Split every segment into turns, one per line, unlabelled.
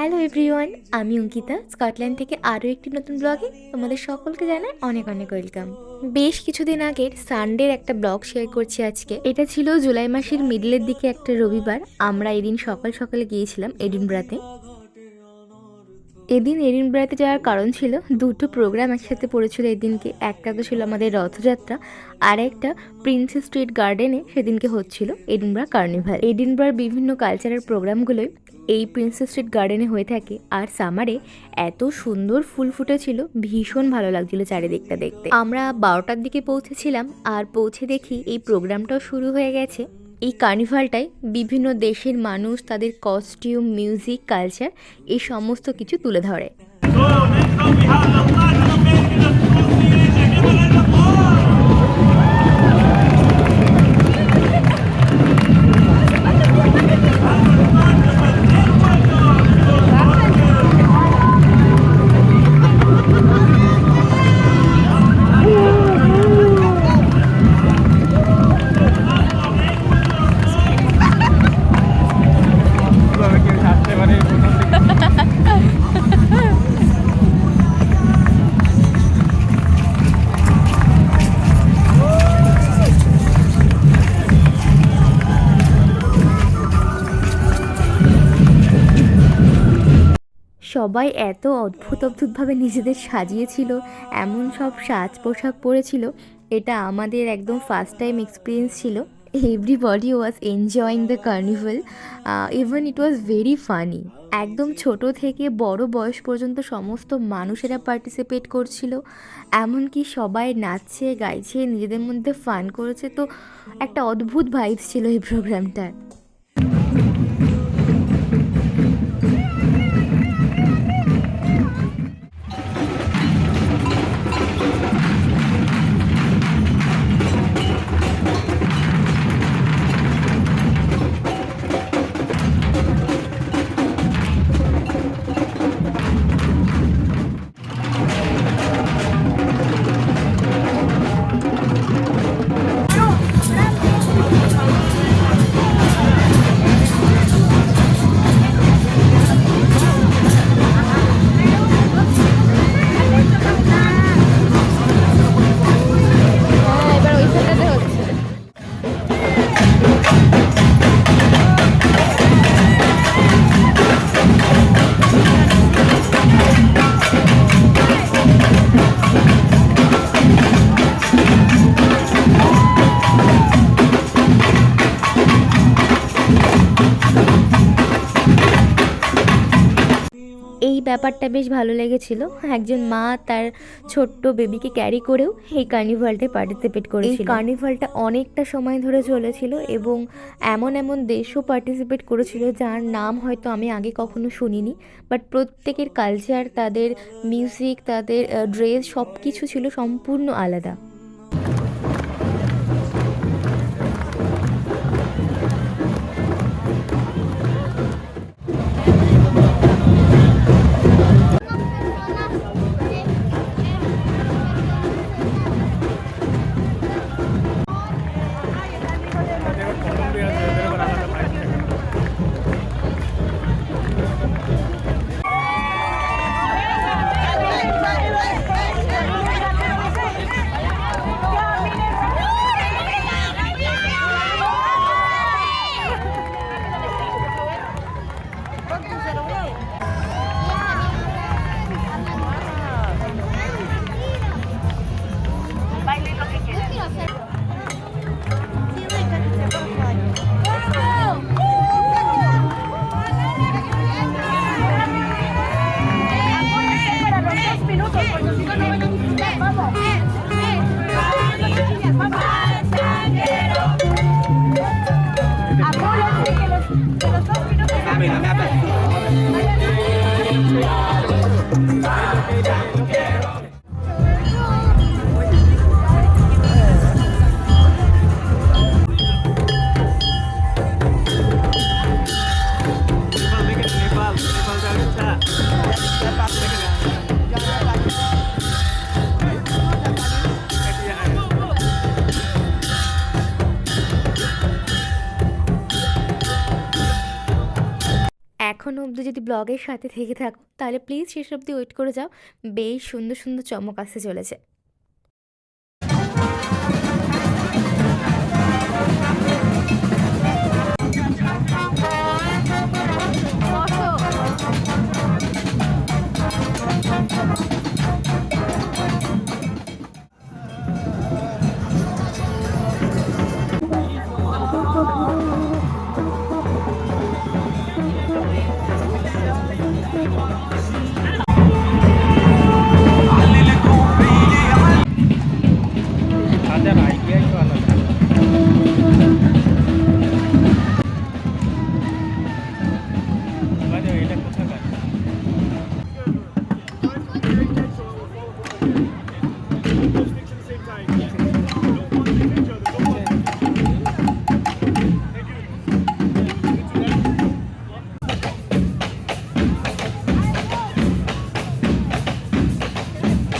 Hello everyone আমি Ankita Scotland থেকে আরও একটি নতুন ব্লগে তোমাদের সকলকে জানাই অনেক অনেক ওয়েলকাম বেশ কিছুদিন আগের সানডের একটা ব্লগ শেয়ার করছি আজকে। এটা ছিল জুলাই মাসের মিডলের দিকে একটা রবিবার। আমরা এদিন সকাল সকালে গিয়েছিলাম এডিনব্রাতে এদিন এডিনব্রাতে যাওয়ার কারণ ছিল, দুটো প্রোগ্রাম একসাথে পড়েছিল এদিনকে। একটা তো ছিল আমাদের রথযাত্রা, আর একটা প্রিন্সেস স্ট্রিট গার্ডেনে সেদিনকে হচ্ছিল এডিনব্রা কার্নিভাল এডিনব্রার বিভিন্ন কালচারাল প্রোগ্রামগুলোই এই প্রিন্সেস স্ট্রিট গার্ডেনে হয়ে থাকে। আর সামারে এত সুন্দর ফুল ফুটেছিল, ভীষণ ভালো লাগছিল চারিদিকটা দেখতে। আমরা বারোটার দিকে পৌঁছেছিলাম, আর পৌঁছে দেখি এই প্রোগ্রামটাও শুরু হয়ে গেছে। এই কার্নিভালটায় বিভিন্ন দেশের মানুষ তাদের কস্টিউম মিউজিক কালচার এই সমস্ত কিছু তুলে ধরে। সবাই এত অদ্ভুত অদ্ভুতভাবে নিজেদের সাজিয়েছিল, এমন সব সাজ পোশাক পরেছিল, এটা আমাদের একদম ফার্স্ট টাইম এক্সপিরিয়েন্স ছিল। Everybody was enjoying the carnival even it was very funny একদম ছোট থেকে বড় বয়স পর্যন্ত সমস্ত মানুষেরা পার্টিসিপেট করছিল, এমনকি সবাই নাচছে, গাইছে, নিজেদের মধ্যে ফান করেছে, তো একটা অদ্ভুত ভাইবস ছিল এই প্রোগ্রামটার ব্যাপারটা বেশ ভালো লেগেছিল। একজন মা তার ছোট্ট বেবিকে ক্যারি করেও এই কার্নিভালটায় পার্টিসিপেট করেছিল। এই কার্নিভালটা অনেকটা সময় ধরে চলেছিল এবং এমন এমন দেশও পার্টিসিপেট করেছিল যার নাম হয়তো আমি আগে কখনো শুনিনি। বাট প্রত্যেকের কালচার তাদের মিউজিক তাদের ড্রেস সব কিছু ছিল সম্পূর্ণ আলাদা।
Let's go.
এখন অব্দি যদি ব্লগের সাথে থেকে থাকো, তাহলে প্লিজ শেষ অবধি ওয়েট করে যাও। বেশ সুন্দর সুন্দর চমক আসতে চলেছে।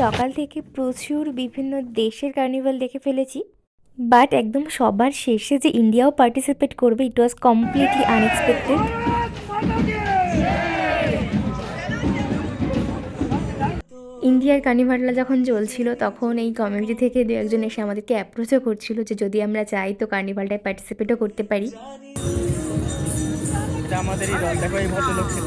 সকাল থেকে প্রচুর বিভিন্ন দেশের কার্নিভাল দেখে ফেলেছি বাট একদম সবার শেষে যে ইন্ডিয়াও পার্টিসিপেট করবে ইট ওয়াজ কমপ্লিটলি আনএক্সপেক্টেড ইন্ডিয়ার কার্নিভালটা যখন চলছিল তখন এই কমিউনিটি থেকে দু একজন এসে আমাদেরকে অ্যাপ্রোচও করছিল যে যদি আমরা চাই তো কার্নিভালটায় পার্টিসিপেটও করতে পারি।
দেখো এই ভদ্রলোক ছিল।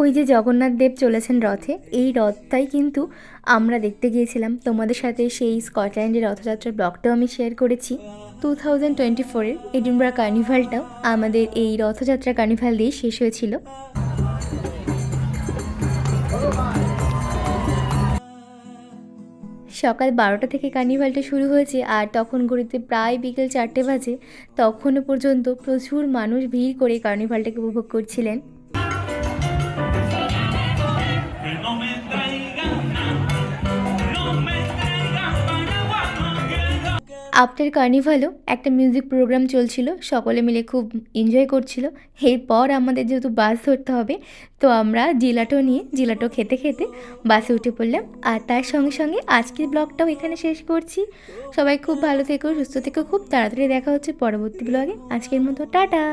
ওই যে জগন্নাথ দেব চলেছেন রথে, এই রথটাই কিন্তু আমরা দেখতে গিয়েছিলাম। তোমাদের সাথে সেই স্কটল্যান্ডের রথযাত্রার ব্লগটাও আমি শেয়ার করেছি। টু থাউজেন্ড টোয়েন্টি ফোরের এডিনবরা কার্নিভালটাও আমাদের এই রথযাত্রা কার্নিভাল দিয়ে শেষ হয়েছিল। সকাল বারোটা থেকে কার্নিভালটা শুরু হয়েছে আর তখন ঘড়িতে প্রায় বিকেল চারটে বাজে, তখনও পর্যন্ত প্রচুর মানুষ ভিড় করে কার্নিভালটাকে উপভোগ করছিলেন। আফটার কার্নিভালও একটা মিউজিক প্রোগ্রাম চলছিল, সকলে মিলে খুব এনজয় করছিল। এরপর আমাদের যেহেতু বাস ধরতে হবে, তো আমরা জিলাটো নিয়ে, জিলাটো খেতে খেতে বাসে উঠে পড়লাম। আর তার সঙ্গে সঙ্গে আজকের ব্লগটাও এখানে শেষ করছি। সবাই খুব ভালো থেকো, সুস্থ থেকো, খুব তাড়াতাড়ি দেখা হচ্ছে পরবর্তী ব্লগে আজকের মতো, টাটা!